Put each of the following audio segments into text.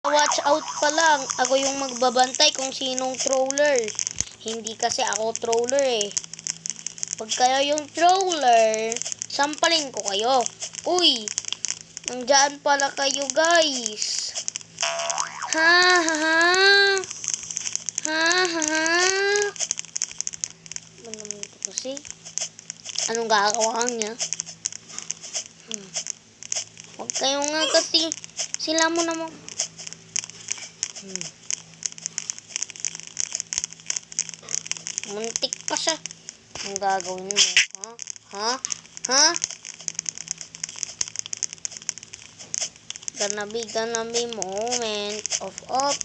Watch out pa lang. Ako yung magbabantay kung sinong troller. Hindi kasi ako troller eh. Pag kayo yung troller, sampalin ko kayo. Uy, nandyan pala kayo guys. Ha ha ha. Ha ha ha. Ano kasi? Anong gagawa niya? Hmm. Huwag kayo nga kasi sila mo naman. Hmm. Muntik pa siya. Ang gagawin mo, ha? Ha? Ha? Gonna be, gonna be moment of up.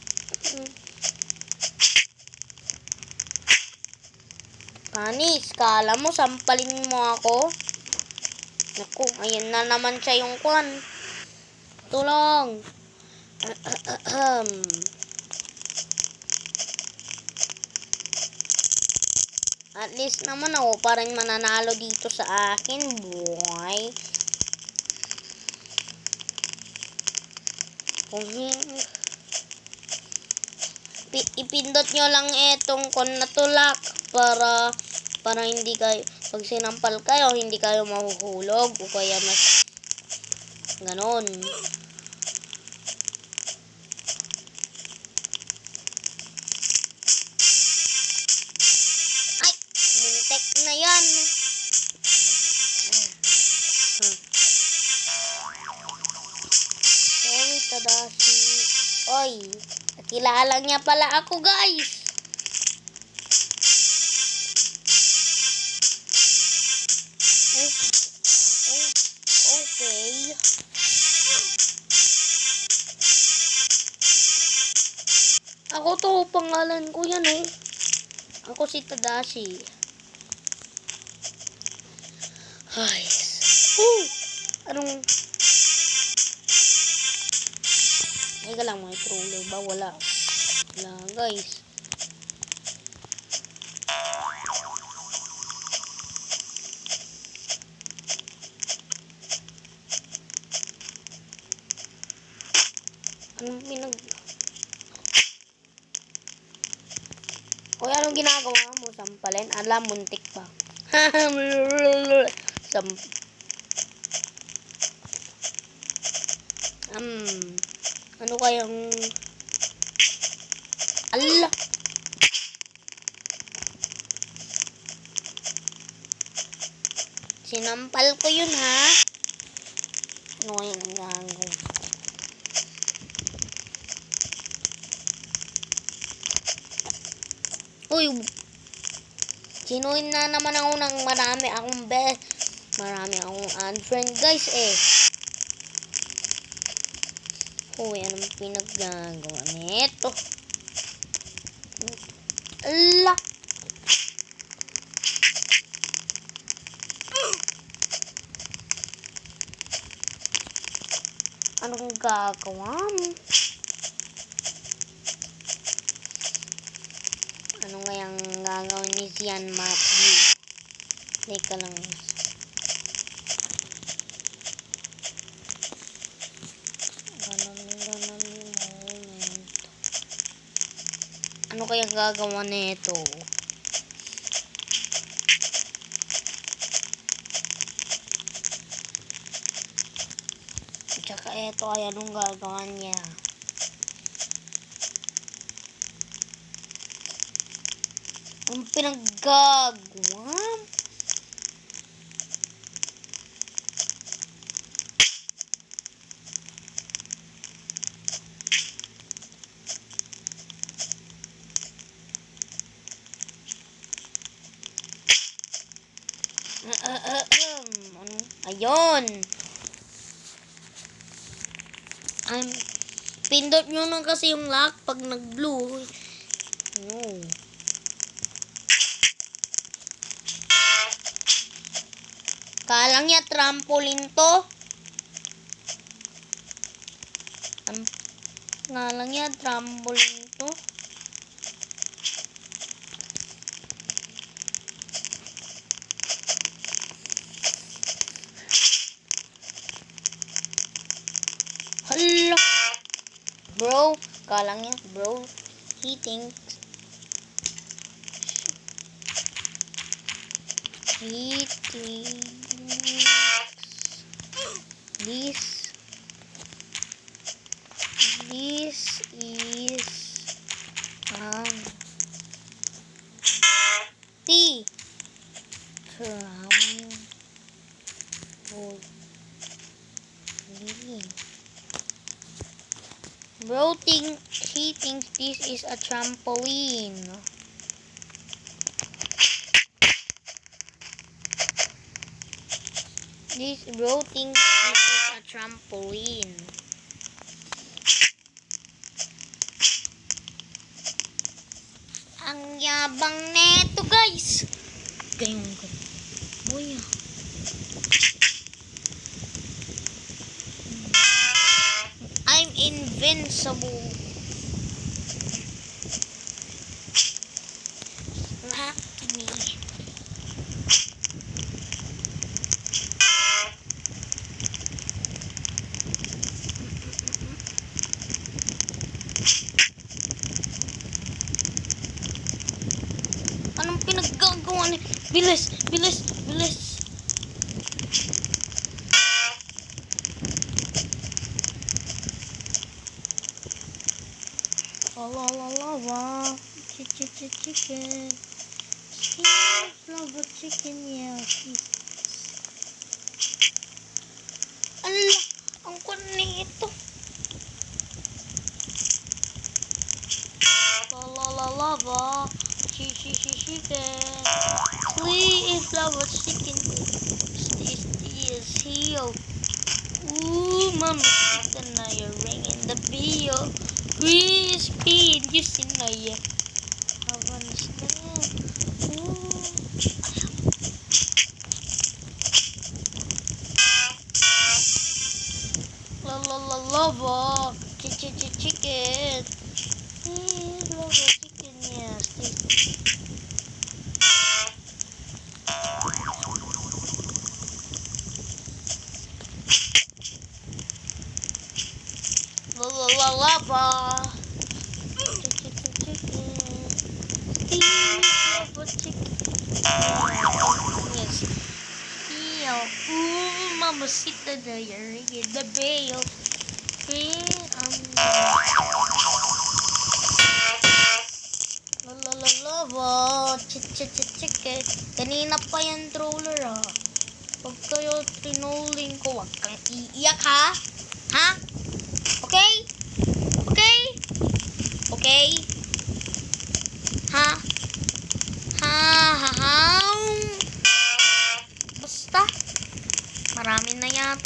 Panis, kala mo sampalin mo ako? Naku, ayan na naman siya yung kwan. Tulong. Ahem. At least naman ako parang mananalo dito sa akin, boy. Kung ipindot nyo lang etong kon na tulak para para hindi kayo pag sinampal kayo hindi kayo mahuhulog o kaya mas ganon nakilala niya pala ako guys Oh, oh, okay. Ako to, pangalan ko yan eh. Ako si Tadashi. Ay. Oh! Anong... Teka lang, may troller ba? Wala. Wala, guys. Anong pinag... Uy, anong ginagawa mo? Sampalin? Alam, muntik pa. Sam... Um, ano kayang... Ala! Sinampal ko yun, ha? Ano kayang gagawin? Uy, sinuin na naman ako ng marami akong best. Marami akong unfriend guys eh. Uy, anong pinaggagawa nito? Ala! Anong gagawa mo? Ano ngayang gagawin ni Sian Matthew? Teka lang. Ganon, ganon yung moment. Ano kayang gagawa nito? Tsaka eto ay anong gagawa niya? Ang pinaggagawa? Ano? Ayun. Um, pindot nyo na kasi yung lock pag nag-blue. No. Kalang niya trampoline to. Ang ngalang niya trampoline to. Hala. Bro, kalang yan. Bro, he thinks he thinks this this is um the trampoline. Bro think he thinks this is a trampoline. This bro thinks this is a trampoline. Ang yabang neto guys. Ganyan ko. Boy invincible. Slap me. Anong pinaggagawa ni... Bilis! Bilis! la lava. Chicken, chicken, chicken. Cheese, lava, chicken, yeah. Ala, ang kunin ito. La la lava. Chicken, chicken, chicken. Please, lava, chicken. This is here. Ooh, mama, chicken, now you're ringing the bell. Crispy bilgisinin ayı. Aman işte. La la la lava. Chicken. Lava. la la ba. Yes. Feel. Ooh, the diary in the um. La la la la ba. Kanina pa troller ah. Huwag kayo tinuling ko. Huwag kang iiyak ha. Ha?